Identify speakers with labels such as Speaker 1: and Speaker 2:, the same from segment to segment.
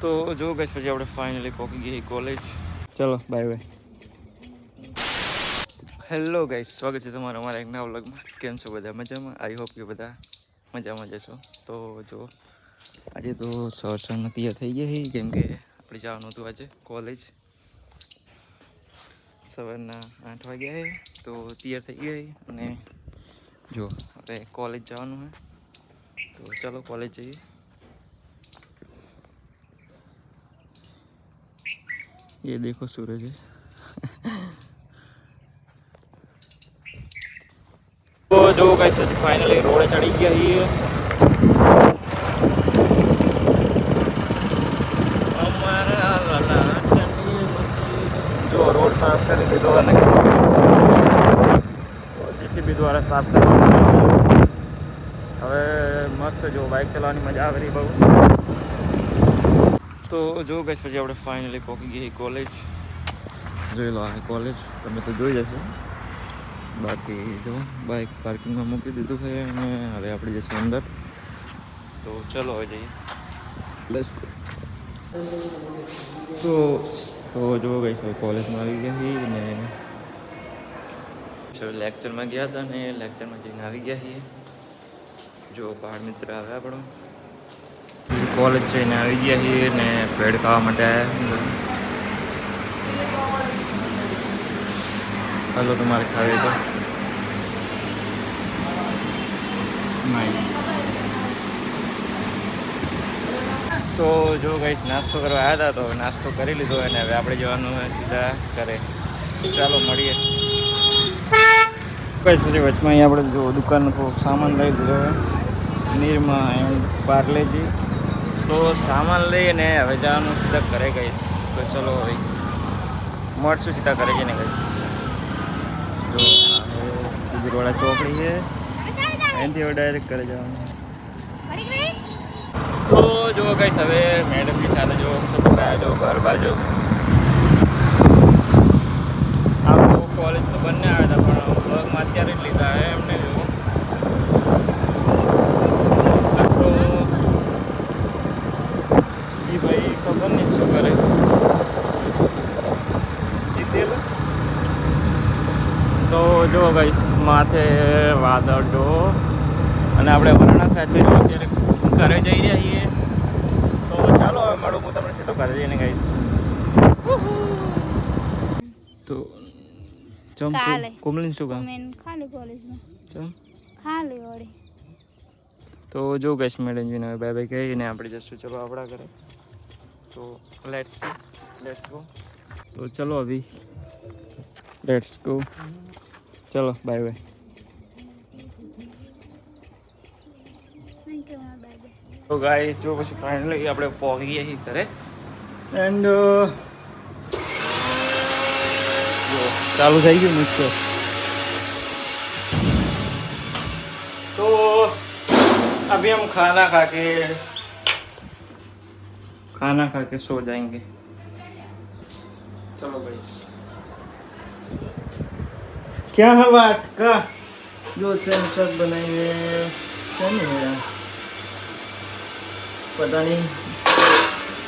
Speaker 1: તો જો ગઈશ પછી આપણે ફાઇનલી પહોંચી ગઈ કોલેજ ચલો બાય બાય હેલો ગાઈસ સ્વાગત છે તમારા અમારા એક નવા વ્લોગમાં કેમ છો બધા? મજામાં? આઈ હોપ કે બધા મજામાં જશો તો જો આજે તો સર સર તૈયાર થઈ ગયા કેમ કે આપણે જવાનું હતું આજે કોલેજ સવારના આઠ વાગ્યા છે તો તૈયાર થઈ ગયા અને જો હવે કોલેજ જવાનું છે. તો ચલો કોલેજ જઈએ. ये देखो सूरज है। तो जो फाइनली रोड चढ़ी गया ही। जो रोड साफ़ करेंगे भी द्वारा साफ़ हमें मस्त जो बाइक चलाने मज़ा आ रही बहुत। તો જો ગઈશ પછી આપણે ફાઇનલી પહોંચી ગઈ કોલેજ જોઈ લો આ કોલેજ તમે તો જોઈ જશો. બાકી જો બાઇક પાર્કિંગમાં મૂકી દીધું છે અને હવે આપણે જઈશું અંદર. તો ચલો હવે જઈએ. લેટ્સ તો તો જો ગઈશ હવે કોલેજમાં આવી ગયા ને લેક્ચરમાં ગયા હતા ને લેક્ચરમાં જઈને આવી ગયા છીએ. જો બાળ મિત્ર આવે આપણો. કોલેજ છે એને આવી ગયા છીએ ને ભેળ ખાવા માટે હલો તમારે ખાવી તો. નાઈસ તો જો ગઈશ નાસ્તો કરવા આવ્યા હતા તો નાસ્તો કરી લીધો અને હવે આપણે જવાનું સીધા ઘરે. ચાલો મળીએ. કઈ પછી વચમાં અહીંયા આપણે જો દુકાનનો સામાન લઈ હોય નિરમા એન્ડ પાર્લેજી. તો સામાન લઈને હવે જવાનું સીધા ઘરે ગઈશ. તો ચલો હવે મળશું સીધા ઘરે જઈને ગઈશ. જો ગુજરવાડા ચોકડી છે. એનાથી હવે ડાયરેક્ટ ઘરે જવાનું. તો જો ગઈશ હવે મેડમની સાથે જો ફસરાયા જો, ઘર બાજુ આપણું કોલેજ તો બંને આવ્યા હતા પણ બ્લોગમાં અત્યારે જ લીધા હે એમને જો સટ્ટો એ ભાઈ શું કરે જીતેલું તો જો ભાઈ માથે વાદળો અને આપણે વરણા સાથે અત્યારે ઘરે જઈ રહ્યા છીએ તો ચાલો હવે મળું હું તમને સીધો ઘરે જઈને ગઈશ તો ચમ કુમલિન શું કામ
Speaker 2: ખાલી કોલેજમાં
Speaker 1: ચમ
Speaker 2: ખાલી વળી
Speaker 1: તો જો ગઈશ મેડમજીને હવે બાય બાય કહીને આપણે જશું ચલો આપણા ઘરે તો લેટ્સ લેટ્સ ગો તો ચલો અભી લેટ્સ ગો ચલો બાય બાય
Speaker 2: થેન્ક યુ મારા બાય
Speaker 1: તો ગાઈસ જો પછી ફાઇનલી આપણે પહોંચી ગયા છીએ ઘરે એન્ડ જો ચાલુ થઈ ગયું મિક્સર तो अभी हम खाना खा के खाना खा के सो जाएंगे चलो गाइस क्या है बात का जो सेंसर बनाए हुए क्या नहीं है यार पता नहीं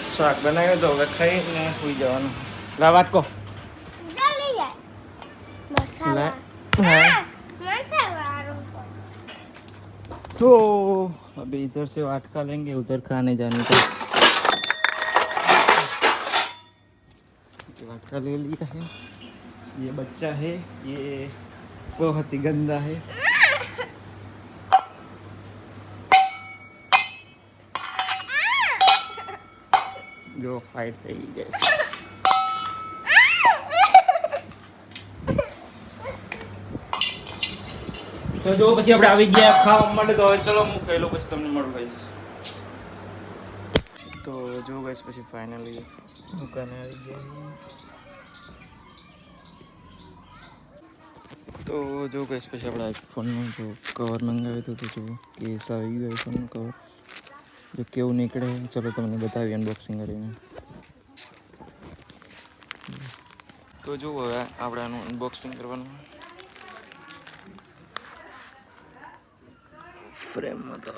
Speaker 1: શાક બનાવ્યું તો હવે ખાઈને સુઈ જવાનું લા વાત કહો
Speaker 2: જલ્દી જાય
Speaker 1: લા
Speaker 2: મસાલા
Speaker 1: हाँ
Speaker 2: મસાલા
Speaker 1: तो अभी इधर से वाटका लेंगे उधर खाने जाने का वाटका ले लिया है ये बच्चा है ये बहुत ही गंदा है जो फाइट થઈ ગઈ તો જો પછી આપણે આવી ગયા ખાવા માટે તો હવે ચલો હું ખાઈ લઉં પછી તમને મળું ગઈશ તો જો ગઈશ પછી ફાઇનલી દુકાને આવી ગયા તો જો ગઈશ પછી આપણે આઈફોનનું જો કવર મંગાવ્યું હતું તો જો કેસ આવી ગયું આઈફોનનું કવર જો કેવું નીકળે ચલો તમને બતાવી અનબોક્સિંગ કરીને. તો જુઓ હવે આપણે આનું અનબોક્સિંગ કરવાનું. ફ્રેમમાં તો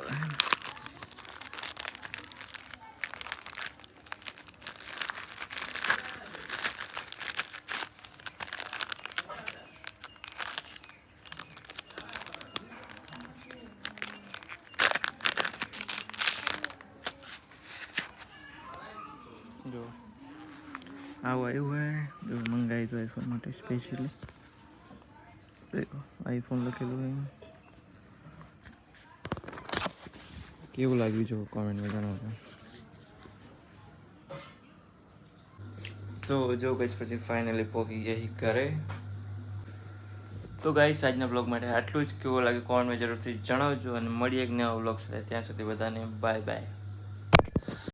Speaker 1: આવું આવ્યું હે. જો મંગાવી તો આઈફોન માટે સ્પેશિયલી આઈફોન લખેલું હે. કેવું લાગ્યું જો કોમેન્ટમાં જણાવજો. તો જો ગઈશ પછી ફાઇનલી પહોંચી ગયા ઘરે. તો ગાઈસ આજના બ્લોગ માટે આટલું જ. કેવું લાગે કોમેન્ટમાં જરૂરથી જણાવજો અને મળીએ એક નવા બ્લોગ સાથે. ત્યાં સુધી બધાને બાય બાય